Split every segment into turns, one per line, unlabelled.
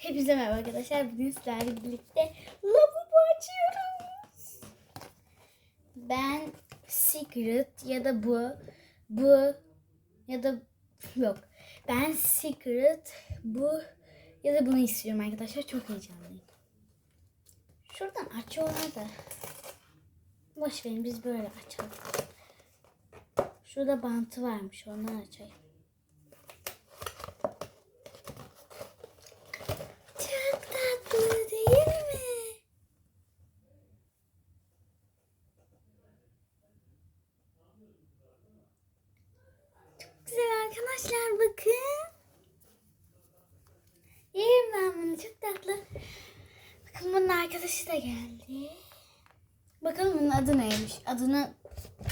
Hepinize merhaba arkadaşlar. Bugün sizlerle birlikte lavabo açıyoruz. Ben Secret ya da bu, bu ya da yok. Ben Secret, bu ya da bunu istiyorum arkadaşlar. Çok heyecanlıyım. Şuradan açıyorlar da. Boş verin biz böyle açalım. Şurada bantı varmış ondan açayım. Çok tatlı değil mi? Çok güzel arkadaşlar bakın. Yerim ben bunu çok tatlı. Bakın bunun arkadaşı da geldi. Bakalım bunun adı neymiş? Adını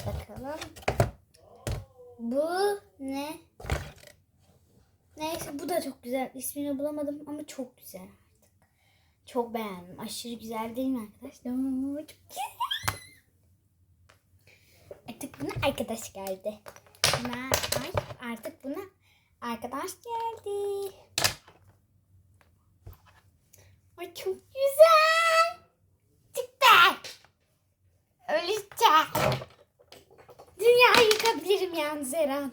bakalım. Bu ne? Neyse bu da çok güzel. İsmini bulamadım ama çok güzel artık. Çok beğendim. Aşırı güzel değil mi arkadaşlar? Çok güzel. Artık buna arkadaş geldi. Buna, ay, artık buna arkadaş geldi. Ay çok güzel. Çıktı. Öleceğim. Dünyayı yıkabilirim yalnız Eren.